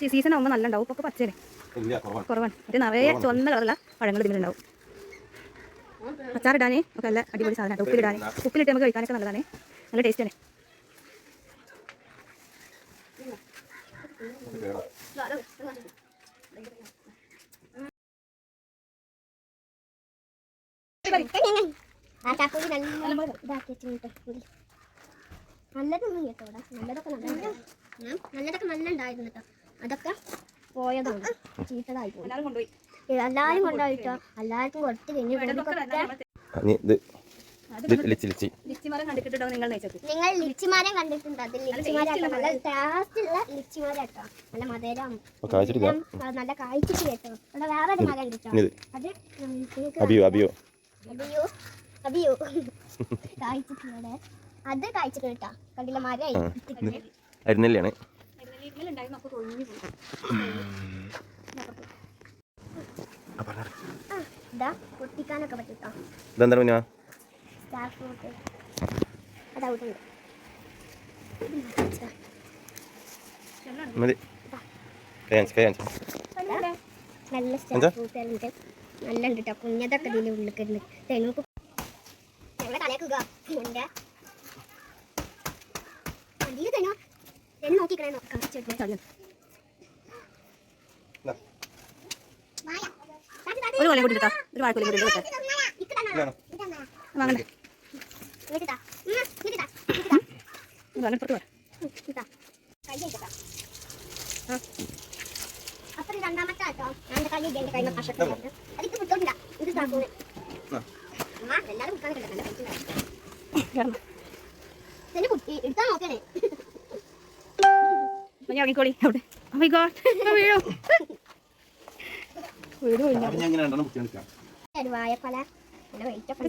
Season ആകുമ്പോൾ നല്ല ഉണ്ടാവും ഇപ്പോൾ പച്ചേ കുറവാണ്. മറ്റേ നിറയെ ചുവന്ന കളറുള്ള പഴങ്ങൾ ഇതിലുണ്ടാവും. അച്ചാറിടാനേ ഒക്കെ നല്ല അടിപൊളി സാധനമാണ്. ഉപ്പിലിടാനേ. ഉപ്പിലിട്ട് നമുക്ക് കഴിക്കാനൊക്കെ നല്ലതാണ്. നല്ല ടേസ്റ്റ് ആണ്. ആ ചാക്കോലി നല്ല ഇതാക്കി വെച്ചിട്ട് നല്ലതൊന്നും കേട്ടോ നല്ലതൊക്കെ നല്ല നല്ലതൊക്കെ നല്ല ഉണ്ടായിരുന്നു കേട്ടോ അതൊക്കെ പോയതാണ്. ചീത്തതായി പോയി. എല്ലാവരും കൊണ്ടുപോയി. എല്ലാവരും കൊണ്ടുപോയിട്ടോ എല്ലാവർക്കും കൊടുത്തു കഴിഞ്ഞു. നിങ്ങൾ ലിച്ചിമാരെ കണ്ടിട്ടുണ്ടോ. നല്ല നല്ല മധുരം. നല്ല കായ്ച്ചിട്ട് കേട്ടോ. ഇവിടെ വേറെ ഒരു മരം കിട്ടോ ഇനി ഇത്. അത് അബിയോ അബിയോ. അബിയോ അബിയോ. കായ്ച്ചിട്ടുണ്ട് അത് കായ്ച്ചിട്ട് കേട്ടോ. കണ്ടില്ല മരമായി അരിനെല്ലിയാണ് ഇതിലുണ്ടായിരുന്നു അപ്പോൾ കൊഴിഞ്ഞു പോയി ആ, പറഞ്ഞോ. ആ, ഇതാ പൊട്ടിക്കാനൊക്കെ പറ്റിട്ടോ ഇതെന്താണ് പിന്നെ നല്ല ഉണ്ട്. കുഞ്ഞതൊക്കെ ഉള്ളിൽ തലേക്കുക തെന്നു നോക്കിക്കണേ നോക്കാം ഒരു കൊല്ലം കൂടി എടുക്കാം ഒരു വാഴക്കൊല്ലം കൂടി എടുക്കാം വാങ്ങണ്ടേ പുറത്ത് വാ അപ്പൊ രണ്ടാമത്തെ ആട്ടോ ഞാൻ കൈ കൈമ കഷക്ക് അതിക്ക് വിട്ടോണ്ട ഇത് കുട്ടാൻ കിടക്കണ്ട കിടന്നു ഇതിന് കുട്ടി എടുത്താ നോക്കണേ ഞാൻ ഇറങ്ങിക്കോളി അവിടെ. Oh വീഴും. വീട് ഒരു വാഴക്കൊല.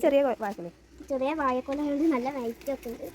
ചെറിയ ചെറിയ വാഴക്കൊല നല്ല വെയിറ്റ് ഒക്കെ ഉണ്ട്.